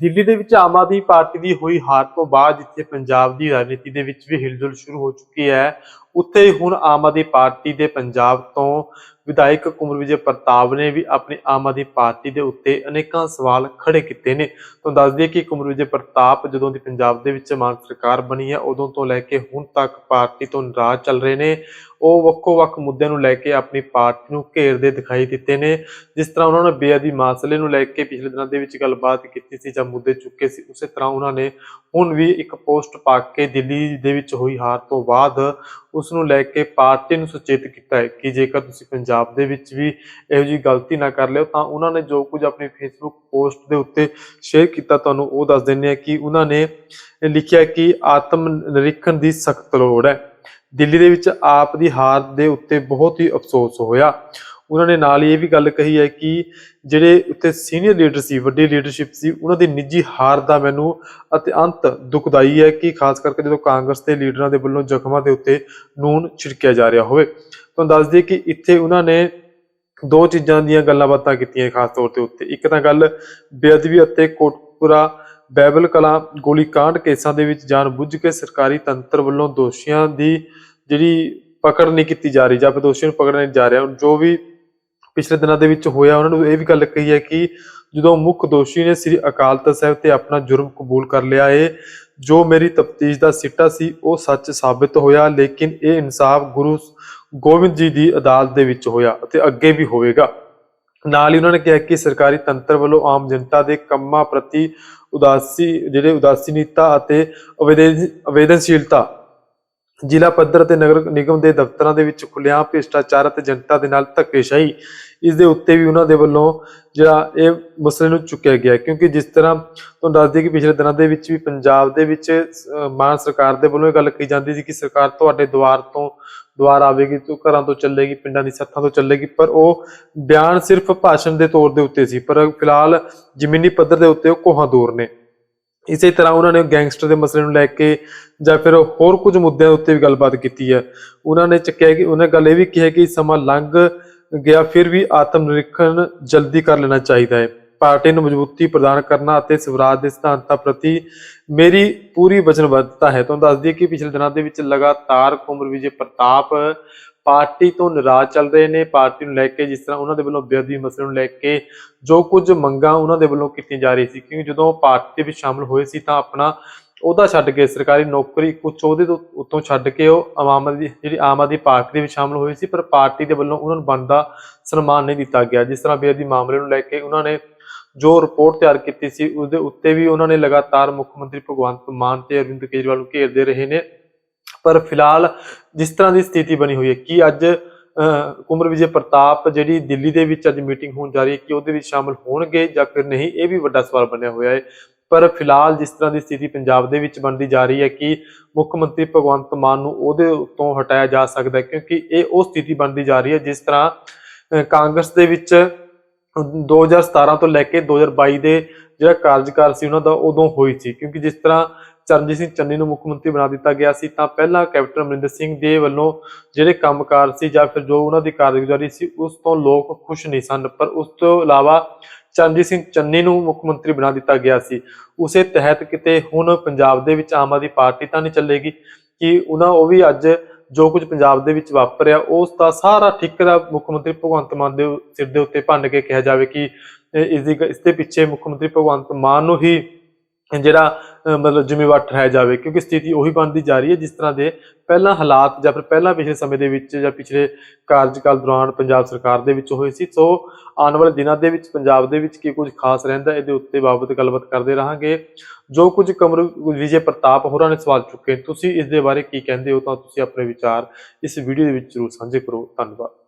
ਦਿੱਲੀ ਦੇ ਵਿੱਚ ਆਮ ਆਦਮੀ ਪਾਰਟੀ ਦੀ ਹੋਈ ਹਾਰ ਤੋਂ ਬਾਅਦ ਜਿੱਥੇ ਪੰਜਾਬ ਦੀ ਰਾਜਨੀਤੀ ਦੇ ਵਿੱਚ ਵੀ ਹਿਲਜੁਲ ਸ਼ੁਰੂ ਹੋ ਚੁੱਕੀ ਹੈ। ਉੱਥੇ ਹੀ ਹੁਣ ਆਮ ਆਦਮੀ ਪਾਰਟੀ ਦੇ ਪੰਜਾਬ ਤੋਂ ਵਿਧਾਇਕ ਕੁਮਰ ਵਿਜੇ ਪ੍ਰਤਾਪ ਨੇ ਵੀ ਆਪਣੀ ਆਮ ਆਦਮੀ ਪਾਰਟੀ ਦੇ ਉੱਤੇ ਅਨੇਕਾਂ ਸਵਾਲ ਖੜੇ ਕੀਤੇ ਨੇ। ਤੁਹਾਨੂੰ ਦੱਸ ਦਈਏ ਕਿ ਕੁਮਰ ਵਿਜੇ ਪ੍ਰਤਾਪ ਜਦੋਂ ਦੀ ਪੰਜਾਬ ਦੇ ਵਿੱਚ ਮਾਨ ਸਰਕਾਰ ਬਣੀ ਹੈ, ਉਦੋਂ ਤੋਂ ਲੈ ਕੇ ਹੁਣ ਤੱਕ ਪਾਰਟੀ ਤੋਂ ਨਾਰਾਜ਼ ਚੱਲ ਰਹੇ ਨੇ। ਉਹ ਵੱਖੋ-ਵੱਖ ਮੁੱਦਿਆਂ ਨੂੰ ਲੈ ਕੇ ਆਪਣੀ ਪਾਰਟੀ ਨੂੰ ਘੇਰਦੇ ਦਿਖਾਈ ਦਿੱਤੇ ਨੇ। ਜਿਸ ਤਰ੍ਹਾਂ ਉਹਨਾਂ ਨੇ ਬੇਅਦਬੀ ਮਾਸਲੇ ਨੂੰ ਲੈ ਕੇ ਪਿਛਲੇ ਦਿਨਾਂ ਦੇ ਵਿੱਚ ਗੱਲਬਾਤ ਕੀਤੀ ਸੀ ਜਾਂ ਮੁੱਦੇ ਚੁੱਕੇ ਸੀ, ਉਸੇ ਤਰ੍ਹਾਂ ਉਹਨਾਂ ਨੇ ਹੁਣ ਵੀ ਇੱਕ ਪੋਸਟ ਪਾ ਕੇ ਦਿੱਲੀ ਦੇ ਵਿੱਚ ਹੋਈ ਹਾਰ ਤੋਂ ਬਾਅਦ ਉਸ ਨੂੰ ਲੈ ਕੇ ਪਾਰਟੀ ਨੂੰ ਸੁਚੇਤ ਕੀਤਾ ਹੈ ਕਿ ਜੇਕਰ ਤੁਸੀਂ ਪੰਜਾਬ ਦੇ ਵਿੱਚ ਵੀ ਇਹੋ ਜਿਹੀ ਗਲਤੀ ਨਾ ਕਰ ਲਿਓ, ਤਾਂ ਉਹਨਾਂ ਨੇ ਜੋ ਕੁਝ ਆਪਣੀ ਫੇਸਬੁੱਕ ਪੋਸਟ ਦੇ ਉੱਤੇ ਸ਼ੇਅਰ ਕੀਤਾ, ਤੁਹਾਨੂੰ ਉਹ ਦੱਸ ਦਿੰਦੇ ਆ ਕਿ ਉਹਨਾਂ ਨੇ ਲਿਖਿਆ ਕਿ ਆਤਮ ਨਿਰੀਖਣ ਦੀ ਸਖਤ ਲੋੜ ਹੈ। ਦਿੱਲੀ ਦੇ ਵਿੱਚ ਆਪ ਦੀ ਹਾਰ ਦੇ ਉੱਤੇ ਬਹੁਤ ਹੀ ਅਫਸੋਸ ਹੋਇਆ। ਉਹਨਾਂ ਨੇ ਨਾਲ ਹੀ ਇਹ ਵੀ ਗੱਲ ਕਹੀ ਹੈ ਕਿ ਜਿਹੜੇ ਉੱਤੇ ਸੀਨੀਅਰ ਲੀਡਰ ਸੀ, ਵੱਡੀ ਲੀਡਰਸ਼ਿਪ ਸੀ, ਉਹਨਾਂ ਦੀ ਨਿੱਜੀ ਹਾਰ ਦਾ ਮੈਨੂੰ ਅਤਿਅੰਤ ਦੁਖਦਾਈ ਹੈ ਕਿ ਖਾਸ ਕਰਕੇ ਜਦੋਂ ਕਾਂਗਰਸ ਦੇ ਲੀਡਰਾਂ ਦੇ ਵੱਲੋਂ ਜ਼ਖਮਾਂ ਦੇ ਉੱਤੇ ਨੂਨ ਛਿੜਕਿਆ ਜਾ ਰਿਹਾ ਹੋਵੇ। ਤੁਹਾਨੂੰ ਦੱਸ ਦਈਏ ਕਿ ਇੱਥੇ ਉਹਨਾਂ ਨੇ ਦੋ ਚੀਜ਼ਾਂ ਦੀਆਂ ਗੱਲਾਂ ਬਾਤਾਂ ਕੀਤੀਆਂ ਖਾਸ ਤੌਰ ਤੇ ਉੱਤੇ। ਇੱਕ ਤਾਂ ਗੱਲ ਬੇਅਦਬੀ ਅਤੇ ਕੋਟਪੁਰਾ ਬੈਬਲ ਕਲਾ ਗੋਲੀकांड ਕੇਸਾਂ ਦੇ ਵਿੱਚ ਜਾਣਬੁੱਝ ਕੇ ਸਰਕਾਰੀ ਤੰਤਰ ਵੱਲੋਂ ਦੋਸ਼ੀਆਂ ਦੀ ਜਿਹੜੀ ਪਕੜ ਨਹੀਂ ਕੀਤੀ ਜਾ ਰਹੀ ਜਾਂ ਦੋਸ਼ੀਆਂ ਨੂੰ ਪਕੜਿਆ ਨਹੀਂ ਜਾ ਰਿਹਾ, ਜੋ ਵੀ ਪਿਛਲੇ ਦਿਨਾਂ ਦੇ ਵਿੱਚ ਹੋਇਆ, ਉਹਨਾਂ ਨੂੰ ਇਹ ਵੀ ਗੱਲ ਕਹੀ ਹੈ ਕਿ ਜਦੋਂ ਮੁੱਖ ਦੋਸ਼ੀ ਨੇ ਸ੍ਰੀ ਅਕਾਲ ਤਖਤ ਸਾਹਿਬ ਤੇ ਆਪਣਾ ਜੁਰਮ ਕਬੂਲ ਕਰ ਲਿਆ ਏ, ਜੋ ਮੇਰੀ ਤਫਤੀਸ਼ ਦਾ ਸਿੱਟਾ ਸੀ, ਉਹ ਸੱਚ ਸਾਬਿਤ ਹੋਇਆ, ਲੇਕਿਨ ਇਹ ਇਨਸਾਫ ਗੁਰੂ ਗੋਬਿੰਦ ਜੀ ਦੀ ਅਦਾਲਤ ਦੇ ਵਿੱਚ ਹੋਇਆ ਅਤੇ ਅੱਗੇ ਵੀ ਹੋਵੇਗਾ। ਨਾਲ ਹੀ ਉਹਨਾਂ ਨੇ ਕਿਹਾ ਕਿ ਸਰਕਾਰੀ ਤੰਤਰ ਵੱਲੋਂ ਆਮ ਜਨਤਾ ਦੇ ਕੰਮਾਂ ਪ੍ਰਤੀ ਉਦਾਸੀ, ਜਿਹੜੇ ਉਦਾਸੀਨਤਾ ਅਤੇ ਅਵੇਦਨ, ਅਵੇਦਨਸ਼ੀਲਤਾ ਜ਼ਿਲ੍ਹਾ ਪੱਧਰ ਅਤੇ ਨਗਰ ਨਿਗਮ ਦੇ ਦਫ਼ਤਰਾਂ ਦੇ ਵਿੱਚ ਖੁੱਲ੍ਹੇਆਮ ਭ੍ਰਿਸ਼ਟਾਚਾਰ ਅਤੇ ਜਨਤਾ ਦੇ ਨਾਲ ਧੱਕੇਸ਼ਾਹੀ। ਇਸ ਦੇ ਉੱਤੇ ਵੀ ਉਹਨਾਂ ਦੇ ਵੱਲੋਂ ਜਿਹੜਾ ਇਹ ਮਸਲੇ ਨੂੰ ਚੁੱਕਿਆ ਗਿਆ ਕਿਉਂਕਿ ਜਿਸ ਤਰ੍ਹਾਂ ਤੁਹਾਨੂੰ ਦੱਸ ਦਈਏ ਕਿ ਪਿਛਲੇ ਦਿਨਾਂ ਦੇ ਵਿੱਚ ਵੀ ਪੰਜਾਬ ਦੇ ਵਿੱਚ ਅਹ, ਮਾਨ ਸਰਕਾਰ ਦੇ ਵੱਲੋਂ ਇਹ ਗੱਲ ਕਹੀ ਜਾਂਦੀ ਸੀ ਕਿ ਸਰਕਾਰ ਤੁਹਾਡੇ ਦੁਆਰ ਤੋਂ ਦੁਆਰ ਆਵੇਗੀ ਤੋਂ ਘਰਾਂ ਤੋਂ ਚੱਲੇਗੀ ਪਿੰਡਾਂ ਦੀ ਸੱਥਾਂ ਤੋਂ ਚੱਲੇਗੀ ਪਰ ਉਹ ਬਿਆਨ ਸਿਰਫ ਭਾਸ਼ਣ ਦੇ ਤੌਰ ਦੇ ਉੱਤੇ ਸੀ ਪਰ ਫਿਲਹਾਲ ਜ਼ਮੀਨੀ ਪੱਧਰ ਦੇ ਉੱਤੇ ਉਹ ਕੋਹਾਂ ਦੂਰ ਨੇ। ਇਸੇ ਤਰ੍ਹਾਂ ਉਹਨਾਂ ਨੇ ਗੈਂਗਸਟਰ ਦੇ ਮਸਲੇ ਨੂੰ ਲੈ ਕੇ ਜਾਂ ਫਿਰ ਹੋਰ ਕੁਝ ਮੁੱਦਿਆਂ ਉੱਤੇ ਵੀ ਗੱਲਬਾਤ ਕੀਤੀ ਹੈ। ਉਹਨਾਂ ਨੇ ਚੱਕਿਆ ਕਿ ਉਹਨਾਂ ਗੱਲ ਇਹ ਵੀ ਕਿਹਾ ਕਿ ਸਮਾਂ ਲੰਘ ਗਿਆ, ਫਿਰ ਵੀ ਆਤਮ ਨਿਰੀਖਣ ਜਲਦੀ ਕਰ ਲੈਣਾ ਚਾਹੀਦਾ ਹੈ। ਪਾਰਟੀ ਨੂੰ ਮਜ਼ਬੂਤੀ ਪ੍ਰਦਾਨ ਕਰਨਾ ਅਤੇ ਸਵਰਾਜ ਦੇ ਸਿਧਾਂਤਾਂ ਪ੍ਰਤੀ ਮੇਰੀ ਪੂਰੀ ਵਚਨਬੱਧਤਾ ਹੈ। ਤੁਹਾਨੂੰ ਦੱਸ ਦਈਏ ਕਿ ਪਿਛਲੇ ਦਿਨਾਂ ਦੇ ਵਿੱਚ ਲਗਾਤਾਰ ਕੁਮਰ ਵਿਜੇ ਪ੍ਰਤਾਪ ਪਾਰਟੀ ਤੋਂ ਨਾਰਾਜ਼ ਚੱਲ ਰਹੇ ਨੇ, ਪਾਰਟੀ ਨੂੰ ਲੈ ਕੇ ਜਿਸ ਤਰ੍ਹਾਂ ਉਹਨਾਂ ਦੇ ਵੱਲੋਂ ਬੇਅਦਬੀ ਮਸਲੇ ਨੂੰ ਲੈ ਕੇ ਜੋ ਕੁਝ ਮੰਗਾਂ ਉਹਨਾਂ ਦੇ ਵੱਲੋਂ ਕੀਤੀਆਂ ਜਾ ਰਹੀ ਸੀ, ਕਿਉਂਕਿ ਜਦੋਂ ਪਾਰਟੀ ਵਿੱਚ ਸ਼ਾਮਲ ਹੋਏ ਸੀ ਤਾਂ ਆਪਣਾ ਉਹਦਾ ਛੱਡ ਕੇ ਸਰਕਾਰੀ ਨੌਕਰੀ ਕੁਝ ਉਹਦੇ ਤੋਂ ਉੱਤੋਂ ਛੱਡ ਕੇ ਉਹ ਆਮ ਆਦਮੀ, ਜਿਹੜੀ ਆਮ ਆਦਮੀ ਪਾਰਟੀ ਦੇ ਵਿੱਚ ਸ਼ਾਮਲ ਹੋਏ ਸੀ, ਪਰ ਪਾਰਟੀ ਦੇ ਵੱਲੋਂ ਉਹਨਾਂ ਨੂੰ ਬਣਦਾ ਸਨਮਾਨ ਨਹੀਂ ਦਿੱਤਾ ਗਿਆ। ਜਿਸ ਤਰ੍ਹਾਂ ਬੇਅਦਬੀ ਮਾਮਲੇ ਨੂੰ ਲੈ ਕੇ ਉਹਨਾਂ ਨੇ ਜੋ ਰਿਪੋਰਟ ਤਿਆਰ ਕੀਤੀ ਸੀ, ਉਹਦੇ ਉੱਤੇ ਵੀ ਉਹਨਾਂ ਨੇ ਲਗਾਤਾਰ ਮੁੱਖ ਮੰਤਰੀ ਭਗਵੰਤ ਮਾਨ ਤੇ ਅਰਵਿੰਦ ਕੇਜਰੀਵਾਲ ਨੂੰ ਘੇਰਦੇ ਰਹੇ ਨੇ। ਪਰ ਫਿਲਹਾਲ ਜਿਸ ਤਰ੍ਹਾਂ ਦੀ ਸਥਿਤੀ ਬਣੀ ਹੋਈ ਹੈ ਕਿ ਅੱਜ ਅਹ, ਕੁਮਰ ਵਿਜੇ ਪ੍ਰਤਾਪ ਜਿਹੜੀ ਦਿੱਲੀ ਦੇ ਵਿੱਚ ਅੱਜ ਮੀਟਿੰਗ ਹੋਣ ਜਾ ਰਹੀ ਹੈ ਕਿ ਉਹਦੇ ਵਿੱਚ ਸ਼ਾਮਲ ਹੋਣਗੇ ਜਾਂ ਫਿਰ ਨਹੀਂ ਇਹ ਵੀ ਵੱਡਾ ਸਵਾਲ ਬਣਿਆ ਹੋਇਆ ਹੈ। ਪਰ ਫਿਲਹਾਲ ਜਿਸ ਤਰ੍ਹਾਂ ਦੀ ਸਥਿਤੀ ਪੰਜਾਬ ਦੇ ਵਿੱਚ ਬਣਦੀ ਜਾ ਰਹੀ ਹੈ ਕਿ ਮੁੱਖ ਮੰਤਰੀ ਭਗਵੰਤ ਮਾਨ ਨੂੰ ਉਹਦੇ ਉੱਤੋਂ ਹਟਾਇਆ ਜਾ ਸਕਦਾ ਹੈ ਕਿਉਂਕਿ ਇਹ ਉਹ ਸਥਿਤੀ ਬਣਦੀ ਜਾ ਰਹੀ ਹੈ ਜਿਸ ਤਰ੍ਹਾਂ ਅਹ, ਕਾਂਗਰਸ ਦੇ ਵਿੱਚ 2017 ਤੋਂ ਲੈ ਕੇ 2022 ਦੇ ਜਿਹੜਾ ਕਾਰਜਕਾਲ ਸੀ ਉਹਨਾਂ ਦਾ ਉਦੋਂ ਹੋਈ ਸੀ ਕਿਉਂਕਿ ਜਿਸ ਤਰ੍ਹਾਂ ਚਰਨਜੀਤ ਸਿੰਘ ਚੰਨੀ ਨੂੰ ਮੁੱਖ ਮੰਤਰੀ ਬਣਾ ਦਿੱਤਾ ਗਿਆ ਸੀ, ਤਾਂ ਪਹਿਲਾਂ ਕੈਪਟਨ ਅਮਰਿੰਦਰ ਸਿੰਘ ਦੇ ਵੱਲੋਂ ਜਿਹੜੇ ਕੰਮਕਾਰ ਸੀ ਜਾਂ ਫਿਰ ਜੋ ਉਹਨਾਂ ਦੀ ਕਾਰਗੁਜ਼ਾਰੀ ਸੀ, ਉਸ ਤੋਂ ਲੋਕ ਖੁਸ਼ ਨਹੀਂ ਸਨ, ਪਰ ਉਸ ਤੋਂ ਇਲਾਵਾ ਚਰਨਜੀਤ ਸਿੰਘ ਚੰਨੀ ਨੂੰ ਮੁੱਖ ਮੰਤਰੀ ਬਣਾ ਦਿੱਤਾ ਗਿਆ ਸੀ। ਉਸੇ ਤਹਿਤ ਕਿਤੇ ਹੁਣ ਪੰਜਾਬ ਦੇ ਵਿੱਚ ਆਮ ਆਦਮੀ ਪਾਰਟੀ ਤਾਂ ਨਹੀਂ ਚੱਲੇਗੀ? ਕਿ ਉਹਨਾਂ ਉਹ ਵੀ ਅੱਜ ਜੋ ਕੁਝ ਪੰਜਾਬ ਦੇ ਵਿੱਚ ਵਾਪਰਿਆ, ਉਸ ਦਾ ਸਾਰਾ ਠੇਕੇਦਾਰ ਮੁੱਖ ਮੰਤਰੀ ਭਗਵੰਤ ਮਾਨ ਦੇ ਸਿਰ ਦੇ ਉੱਤੇ ਭੰਨ ਕੇ ਕਿਹਾ ਜਾਵੇ ਕਿ ਇਹ ਇਸ ਦੀ ਇਸ ਦੇ ਪਿੱਛੇ ਮੁੱਖ ਮੰਤਰੀ ਭਗਵੰਤ ਮਾਨ ਨੂੰ ਹੀ ਜਿਹੜਾ ਮਤਲਬ ਜ਼ਿੰਮੇਵਾਰ ਠਹਿਰਾਇਆ ਜਾਵੇ, ਕਿਉਂਕਿ ਸਥਿਤੀ ਉਹੀ ਬਣਦੀ ਜਾ ਰਹੀ ਹੈ ਜਿਸ ਤਰ੍ਹਾਂ ਦੇ ਪਹਿਲਾਂ ਹਾਲਾਤ ਜਾਂ ਫਿਰ ਪਹਿਲਾਂ ਪਿਛਲੇ ਸਮੇਂ ਦੇ ਵਿੱਚ ਜਾਂ ਪਿਛਲੇ ਕਾਰਜਕਾਲ ਦੌਰਾਨ ਪੰਜਾਬ ਸਰਕਾਰ ਦੇ ਵਿੱਚ ਹੋਏ ਸੀ। ਸੋ ਆਉਣ ਵਾਲੇ ਦਿਨਾਂ ਦੇ ਵਿੱਚ ਪੰਜਾਬ ਦੇ ਵਿੱਚ ਕੀ ਕੁਝ ਖਾਸ ਰਹਿੰਦਾ, ਇਹਦੇ ਉੱਤੇ ਬਾਬਤ ਗੱਲਬਾਤ ਕਰਦੇ ਰਹਾਂਗੇ। ਜੋ ਕੁਝ ਕਮਰ, ਵਿਜੇ ਪ੍ਰਤਾਪ ਹੋਰਾਂ ਨੇ ਸਵਾਲ ਚੁੱਕੇ ਤੁਸੀਂ ਇਸ ਦੇ ਬਾਰੇ ਕੀ ਕਹਿੰਦੇ ਹੋ ਤਾਂ ਤੁਸੀਂ ਆਪਣੇ ਵਿਚਾਰ ਇਸ ਵੀਡੀਓ ਦੇ ਵਿੱਚ ਜ਼ਰੂਰ ਸਾਂਝੇ ਕਰੋ। ਧੰਨਵਾਦ।